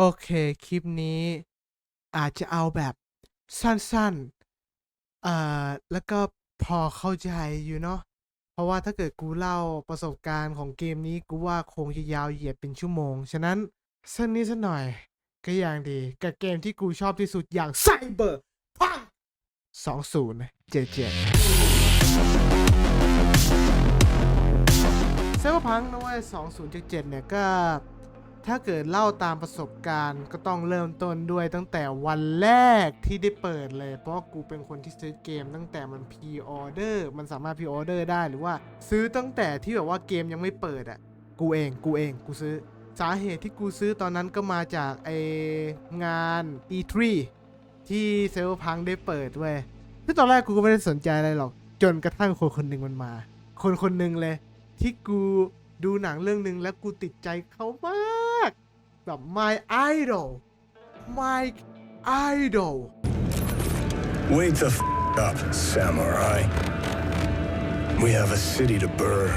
โอเค คลิปนี้อาจจะเอาแบบสั้นๆ เอ่อ แล้วก็พอเข้าใจอยู่เนาะ เพราะว่าถ้าเกิดกูเล่าประสบการณ์ของเกมนี้กูว่าคงจะยาวเหยียดเป็นชั่วโมง ฉะนั้นสั้นนิดสักหน่อยก็ยังดี กับเกมที่กูชอบที่สุดอย่างไซเบอร์พัง2077ไซเบอร์พังนะเว้ย2077เนี่ยก็ ถ้าเกิดเล่าตามประสบการณ์ก็ต้องเริ่มต้นด้วยตั้งแต่วันแรกที่ได้เปิดเลย เพราะกูเป็นคนที่ซื้อเกมตั้งแต่มันพ r ออเดอร์มันสามารถพ r ออเดอร์ได้หรือว่า ซื้อตั้งแต่ที่แบบว่าเกมยังไม่เปิดอะกูเองกูเองกูซื้อสาเหตุที่กูซื้อตอนนั้นก็มาจากไองาน E3 ที่เซลพังได้เปิดเว้ยซึ่งตอนแรกกูก็ไม่ได้สนใจอะไรหรอก จนกระทั่งคนคนหนึ่งมันมา คนคนหนึ่งเลย ที่กู ดูหนังเรื่องหนึ่งแล้วกูติดใจเขามาก แบบ my idol my idol Wake the f up, samurai. We have a city to burn.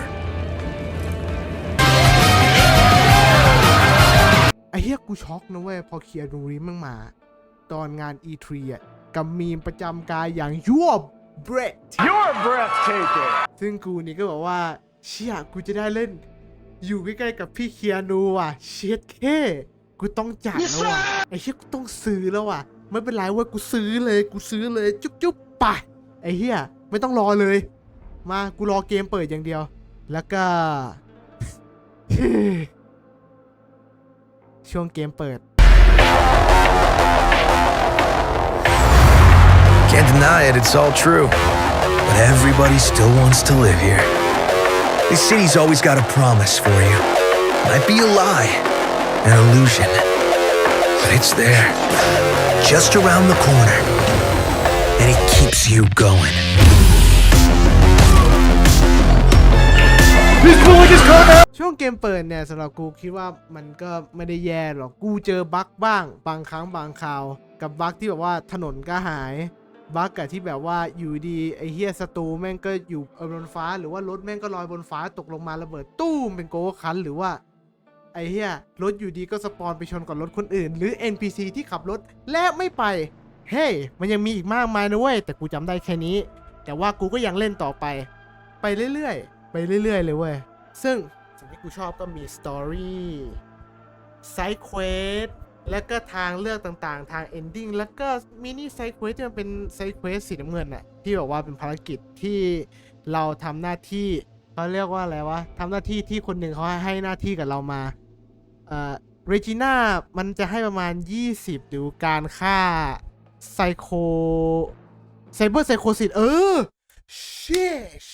ไอ้เฮียกูช็อกนะเว้ย พอเคียร์นูรีฟมันมา ตอนงาน E3 อะกับมีมประจำกายอย่างยวบเบรด You're breathtaking. ซึ่งกูนี่ก็บอกว่า เชี่ยกูจะได้เล่น อยู่ใกล้ๆกับพี่เคียนูว่ะ เช็ดแค่กูต้องจ่ายแล้วว่ะ ไอ้เชี่ยกูต้องซื้อแล้วว่ะ ไม่เป็นไรเว้ยกูซื้อเลย กูซื้อเลย จุ๊บจุ๊บไปไอ้เฮียไม่ต้องรอเลย มากูรอเกมเปิดอย่างเดียว แล้วก็ ช่วงเกมเปิด Can't deny it, it's all true. But everybody still wants to live here. This city's always got a promise for you. Might be a lie, an illusion. But it's there, just around the corner. And it keeps you going. ช่วงเกมเปิดเนี่ยสำหรับกูคิดว่ามันก็ไม่ได้แย่หรอก กูเจอบั๊กบ้าง บางครั้งบางคราว กับบั๊กที่แบบว่าถนนก็หาย บั๊กกับที่แบบว่าอยู่ดีไอเฮียศัตรูแม่งก็อยู่บนฟ้า หรือว่ารถแม่งก็ลอยบนฟ้าตกลงมาระเบิดตู้มเป็นโกคันหรือว่าไอเฮียรถอยู่ดีก็สปอนไปชนกับรถคนอื่น หรือ NPC ที่ขับรถและไม่ไป เฮ้ยมันยังมีอีกมากมายนะเว้ย แต่กูจำได้แค่นี้ แต่ว่ากูก็ยังเล่นต่อไป ไปเรื่อยๆ ไปเรื่อยๆ เลยเว้ย ซึ่งสิ่งที่กูชอบก็มีสตอรี่ไซด์เควส และก็ทางเลือกต่างๆ ทางเอนดิ้งแล้วก็มินิไซเควสที่มันเป็นไซเควสสีน้ำเงินอะที่แบบว่าเป็นภารกิจที่เราทำหน้าที่เขาเรียกว่าอะไรวะทำหน้าที่ที่คนหนึ่งเขาให้หน้าที่กับเรามาเอ่อเรจิน่ามันจะให้ประมาณ 20หรือการฆ่าไซโคไซเบอร์ไซโคซิตเออเชช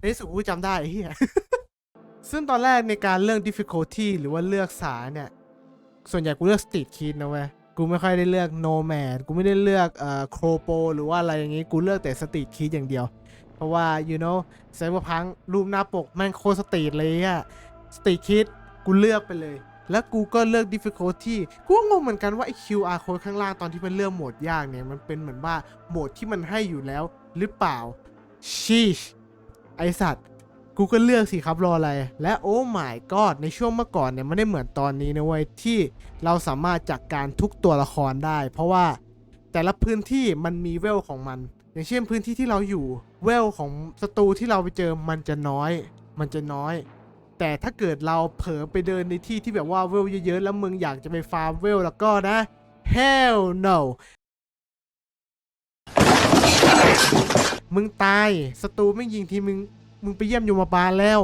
ในสุดกูจำได้เฮียซึ่งตอนแรกในการเลือก difficulty หรือว่าเลือกสายเนี่ย ส่วนใหญ่กูเลือก street kid นะเว้ยกูไม่ค่อยได้เลือก nomad กูไม่ได้เลือกเอ่อ cropo หรือว่าอะไรอย่างงี้กูเลือกแต่ street kid อย่างเดียว เพราะว่า you know ไซเบอร์พังรูปหน้าปกแม่งโคตรสตรีทเลยอะ street kid กูเลือกไปเลย แล้วกูก็เลือก difficulty กูก็งงเหมือนกันว่าไอ้ QR code ข้างล่างตอนที่มันเลือกโหมดยากเนี่ยมันเป็นเหมือนว่าโหมดที่มันให้อยู่แล้วหรือเปล่า sheesh ไอสัตว์ กูก็เลือกสิครับรออะไร และโอ้ my god ในช่วงเมื่อก่อนเนี่ยไม่ได้เหมือนตอนนี้นะเว้ยที่เราสามารถจัดกการทุกตัวละครได้ เพราะว่าแต่ละพื้นที่มันมีเวลของมัน อย่างเช่นพื้นที่ที่เราอยู่เวลของศัตรูที่เราไปเจอมันจะน้อย มันจะน้อย แต่ถ้าเกิดเราเผลอไปเดินในที่ที่แบบว่าเวลเยอะๆแล้วมึงอยากจะไปฟาร์มเวลแล้วก็นะ hell no มึงตายศัตรูไม่ยิงทีมึง มึงไปเยี่ยมโยมบาลแล้ว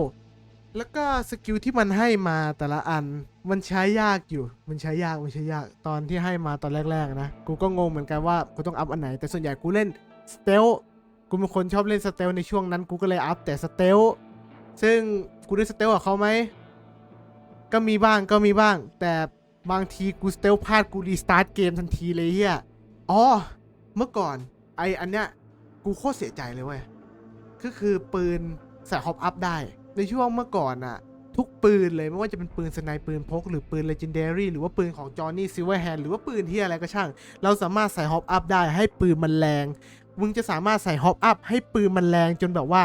แล้วก็สกิลที่มันให้มาแต่ละอัน มันใช้ยากอยู่ มันใช้ยาก มันใช้ยาก ตอนที่ให้มาตอนแรกๆนะ กูก็งงเหมือนกันว่ากูต้องอัพอันไหน แต่ส่วนใหญ่กูเล่นสเตล กูเป็นคนชอบเล่นสเตลในช่วงนั้น กูก็เลยอัพแต่สเตล ซึ่งกูได้สเตลกับเขาไหม ก็มีบ้าง ก็มีบ้าง แต่บางทีกูสเตลพลาดกูรีสตาร์ทเกมทันทีเลยเฮียอ๋อ เมื่อก่อนไออันเนี้ยกูโคตรเสียใจเลยเว้ยก็คือปืน ใส่ฮอปอัพได้ ในช่วงเมื่อก่อนอะทุกปืนเลยไม่ว่าจะเป็นปืนสไนปืนพก หรือปืนเลเจน d ด r y หรือว่าปืนของจอห์นนี่ซิลเวอร์แฮนหรือว่าปืนที่อะไรก็ช่าง เราสามารถใส่ฮอปอัพได้ให้ปืนมันแรง มึงจะสามารถใส่ฮอปอัพให้ปืนมันแรงจนแบบว่า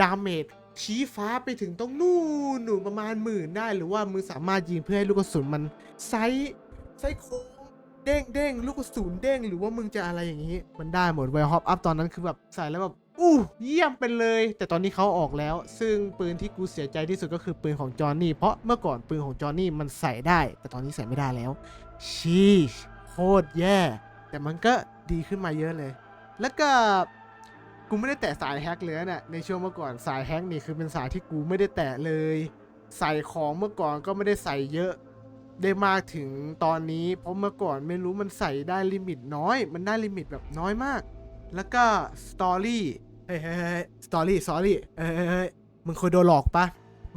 ดาเมจชี้ฟ้าไปถึงตรงนู่นหนูประมาณหมื่นได้ หรือว่ามึงสามารถยิงเพื่อให้ลูกกระสุนมันไซส์ไซโครงเด้งเด้งลูกกระสุนเด้งหรือว่ามึงจะอะไรอย่างนี้ มันได้หมดเวฮอปอัพตอนนั้นคือแบบใส่แล้วแบบ อู้เยี่ยมไปเลย แต่ตอนนี้เขาออกแล้ว ซึ่งปืนที่กูเสียใจที่สุดก็คือปืนของจอห์นนี่เพราะเมื่อก่อนปืนของจอห์นนี่มันใส่ได้ แต่ตอนนี้ใส่ไม่ได้แล้ว ชีชโคตรแย่ แต่มันก็ดีขึ้นมาเยอะเลย แล้วก็กูไม่ได้แตะสายแฮกเลยนะในช่วงเมื่อก่อนสายแฮกนี่คือเป็นสายที่กูไม่ได้แตะเลย ใส่ของเมื่อก่อนก็ไม่ได้ใส่เยอะได้มากถึงตอนนี้เพราะเมื่อก่อนไม่รู้มันใส่ได้ลิมิตน้อย มันได้ลิมิตแบบน้อยมาก แล้วก็สตอรี่เฮ้ยเฮ้ยเฮ้ยสตอรี่สตอรี่เฮ้ยเฮ้ยเฮ้ยมึงเคยโดนหลอกปะ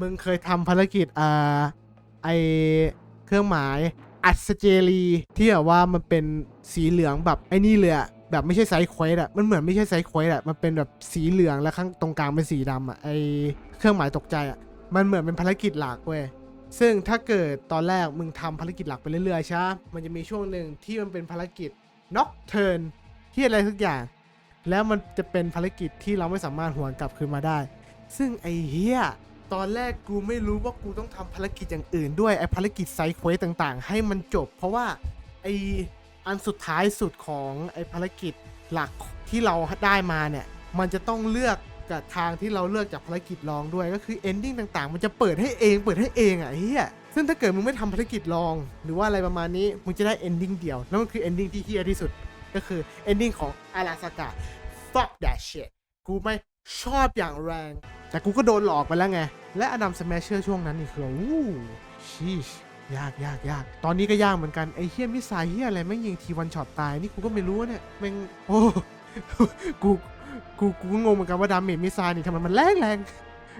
มึงเคยทำภารกิจอ่าไอเครื่องหมายอัศเจรีที่แบบว่ามันเป็นสีเหลืองแบบไอ้นี่เลยอะแบบไม่ใช่ไซส์ควสอะมันเหมือนไม่ใช่ไซส์ควสอะมันเป็นแบบสีเหลืองแล้วข้างตรงกลางเป็นสีดำอะไอเครื่องหมายตกใจอะมันเหมือนเป็นภารกิจหลักเว้ยซึ่งถ้าเกิดตอนแรกมึงทำภารกิจหลักไปเรื่อยๆใช่มันจะมีช่วงหนึ่งที่มันเป็นภารกิจน็อกเทิร์นที่อะไรสักอย่าง แล้วมันจะเป็นภารกิจที่เราไม่สามารถหวนกลับคืนมาได้ ซึ่งไอ้เฮียตอนแรกกูไม่รู้ว่ากูต้องทำภารกิจอย่างอื่นด้วยไอ้ภารกิจไซด์เควสต่างๆ ให้มันจบ เพราะว่าไอ้อันสุดท้ายสุดของไอ้ภารกิจหลักที่เราได้มาเนี่ย มันจะต้องเลือกกับทางที่เราเลือกจากภารกิจรองด้วยก็คือ ending ต่างๆ มันจะเปิดให้เองเปิดให้เองอะเฮียซึ่งถ้าเกิดมึงไม่ทำภารกิจรอง หรือว่าอะไรประมาณนี้มึงจะได้ ending เดียวแล้วมันคือ ending ที่เฮียที่สุด ก็คือ ending ของอาราสกา fuck that shit กูไม่ชอบอย่างแรง แต่กูก็โดนหลอกไปแล้วไง และอดัมสแมชเชอร์ช่วงนั้นนี่คืออู้ชีชยากยากยาก ตอนนี้ก็ยากเหมือนกัน ไอ้เฮียมิสไซเฮียอะไรแม่งยิงทีวันช็อตตาย นี่กูก็ไม่รู้เนี่ยแม่งโอ้กูกูกูก็งงเหมือนกันว่าดาเมจมิสไซนี่ทำไมมันแรงแรง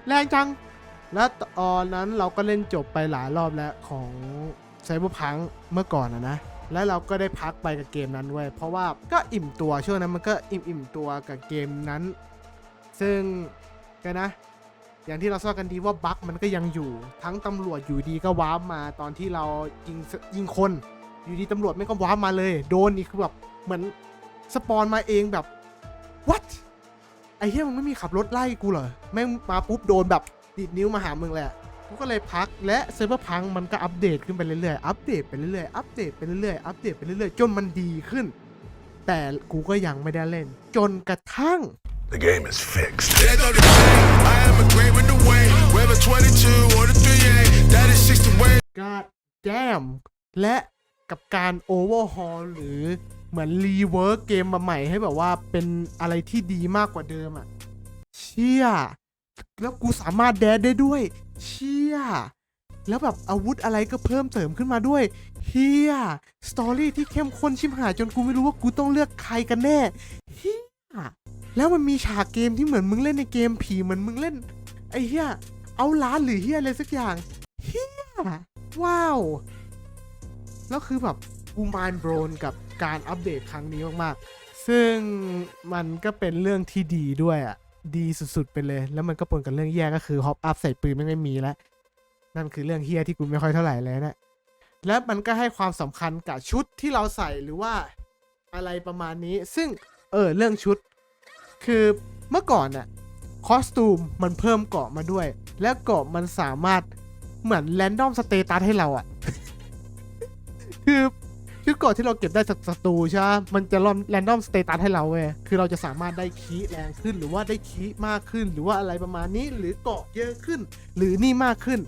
แรงจัง แล้วตอนนั้นเราก็เล่นจบไปหลายรอบแล้วของไซเบอร์พังเมื่อก่อนอะนะ แล้วเราก็ได้พักไปกับเกมนั้นเว้ยเพราะว่าก็อิ่มตัวช่วงนั้นมันก็อิ่มอิ่มตัวกับเกมนั้น ซึ่งก็นะ อย่างที่เราทราบกันดีว่าบั๊กมันก็ยังอยู่ ทั้งตำรวจอยู่ดีก็ว้าร์ปมาตอนที่เรายิงยิงคน อยู่ดีตำรวจไม่ก็ว้าร์ปมาเลย โดนนี่คือแบบเหมือนสปอนมาเองแบบ what ไอ้เหี้ยมึงไม่มีขับรถไล่กูเหรอแม่งมาปุ๊บโดนแบบดีดนิ้วมาหามึงเละ กูก็เลยพักและเซิร์ฟเวอร์พังมันก็อัปเดตขึ้นไปเรื่อยๆ อัปเดตไปเรื่อยๆ อัปเดตไปเรื่อยๆ อัปเดตไปเรื่อยๆ จนมันดีขึ้น แต่กูก็ยังไม่ได้เล่น จนกระทั่ง The game is fixed. They know the thing. I am a great with the way. Whether 22 or the 38, that is 60 way. God damn และกับการ overhaul หรือเหมือนรีเวิร์กเกมมาใหม่ให้แบบว่าเป็นอะไรที่ดีมากกว่าเดิมอะเชี่ย แล้วกูสามารถแดดได้ด้วย เชี่ย แล้วแบบอาวุธอะไรก็เพิ่มเติมขึ้นมาด้วยเฮียสตอรี่ที่เข้มข้นชิมหายจนกูไม่รู้ว่ากูต้องเลือกใครกันแน่เฮียแล้วมันมีฉากเกมที่เหมือนมึงเล่นในเกมผีเหมือนมึงเล่น ไอ้เฮียเอาล้านหรือเฮียอะไรสักอย่างเฮียว้าวแล้วคือแบบกูมายโบรนกับการอัปเดตครั้งนี้มากๆ ซึ่งมันก็เป็นเรื่องที่ดีด้วยอะ ดีสุดๆไปเลย แล้วมันก็ปนกับเรื่องแย่ก็คือฮอปอัพใส่ปืนไม่ไม่มีแล้ว นั่นคือเรื่องเฮียที่กูไม่ค่อยเท่าไหร่เลยนะและมันก็ให้ความสำคัญกับชุดที่เราใส่หรือว่าอะไรประมาณนี้ ซึ่งเออเรื่องชุด คือเมื่อก่อนน่ะคอสตูมมันเพิ่มเกาะมาด้วย และเกาะมันสามารถเหมือนแรนดอมสเตตัสให้เราอะคือ ชุดเกาะที่เราเก็บได้จากศัตรูใช่ไหมมันจะรอนแรนดอมสเตตัสให้เราเว้ยคือเราจะสามารถได้คีแรงขึ้น หรือว่าได้คีมากขึ้น หรือว่าอะไรประมาณนี้ หรือเกาะเยอะขึ้น หรือนี่มากขึ้น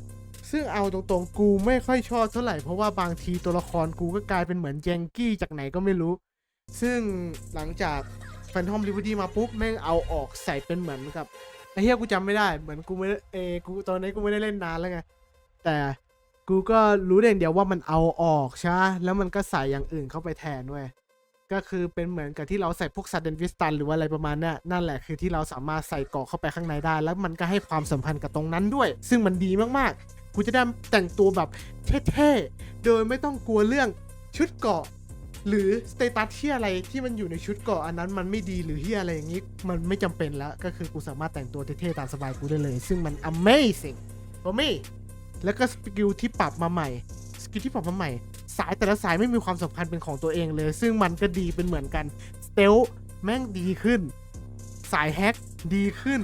ซึ่งเอาตรงๆ กูไม่ค่อยชอบเท่าไหร่ เพราะว่าบางทีตัวละครกูก็กลายเป็นเหมือนแจงกี้จากไหนก็ไม่รู้ ซึ่งหลังจากแฟนทอมลิเวดีมาปุ๊บแม่งเอาออกใส่เป็นเหมือนกับไอ้เหี้ยกูจำไม่ได้ เหมือนกูไม่ได้เอกูตอนนี้กูไม่ได้เล่นนานแล้วไงแต่ กูก็รู้ได้อย่างเดียวว่ามันเอาออกใช่แล้วมันก็ใส่อย่างอื่นเข้าไปแทนด้วยก็คือเป็นเหมือนกับที่เราใส่พวกซัดเดนวิสตันหรือว่าอะไรประมาณนี้ยนั่นแหละคือที่เราสามารถใส่เกาะเข้าไปข้างในได้ แล้วมันก็ให้ความสัมพันธ์กับตรงนั้นด้วย ซึ่งมันดีมากๆ กูจะได้แต่งตัวแบบเท่ๆ โดยไม่ต้องกลัวเรื่องชุดเกาะ หรือสเตตัสที่อะไรที่มันอยู่ในชุดเกาะอันนั้นมันไม่ดีหรือที่อะไรอย่างนี้ มันไม่จำเป็นแล้ว ก็คือกูสามารถแต่งตัวเท่ๆตามสบายกูได้เลย ซึ่งมัน amazing for me แล้วก็สกิลที่ปรับมาใหม่ สกิลที่ปรับมาใหม่ สายแต่ละสายไม่มีความสำคัญเป็นของตัวเองเลย ซึ่งมันก็ดีเป็นเหมือนกัน สเตลแม่งดีขึ้น สายแฮกดีขึ้น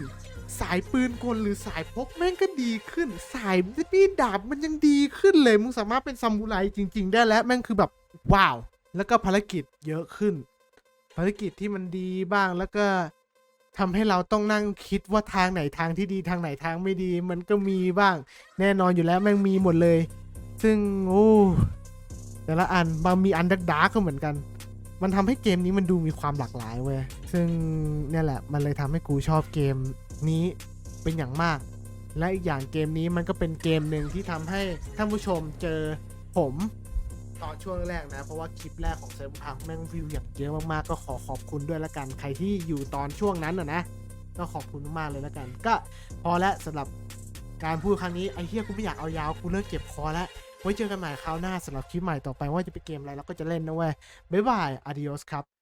สายปืนกลหรือสายพกแม่งก็ดีขึ้น สายมีดดาบมันยังดีขึ้นเลย มึงสามารถเป็นซามูไรจริง ๆ ได้แล้วแม่งคือแบบว้าว แล้วก็ภารกิจเยอะขึ้น ภารกิจที่มันดีบ้างแล้วก็ ทำให้เราต้องนั่งคิดว่าทางไหนทางที่ดีทางไหนทางไม่ดี มันก็มีบ้าง แน่นอนอยู่แล้วแม่งมีหมดเลย ซึ่งโอ้แต่ละอันบางมีอันดักดาร์ก็เหมือนกัน มันทำให้เกมนี้มันดูมีความหลากหลายเว้ยซึ่งเนี่ยแหละมันเลยทำให้กูชอบเกมนี้เป็นอย่างมาก และอีกอย่างเกมนี้มันก็เป็นเกมหนึ่งที่ทำให้ท่านผู้ชมเจอผม ช่วงแรกนะ เพราะว่าคลิปแรกของเซมพังแม่งวิวอย่างเยอะมากๆ ก็ขอขอบคุณด้วยละกัน ใครที่อยู่ตอนช่วงนั้นนะนะ ก็ขอบคุณมากๆเลยละกัน ก็พอแล้วสำหรับการพูดครั้งนี้ไอ้เฮียกูไม่อยากเอายาวกูเลิกเจ็บคอแล้วไว้เจอกันใหม่คราวหน้าสำหรับคลิปใหม่ต่อไปว่าจะเป็นเกมอะไรเราก็จะเล่นนะเว้ยบ๊ายบายอาดิโอสครับ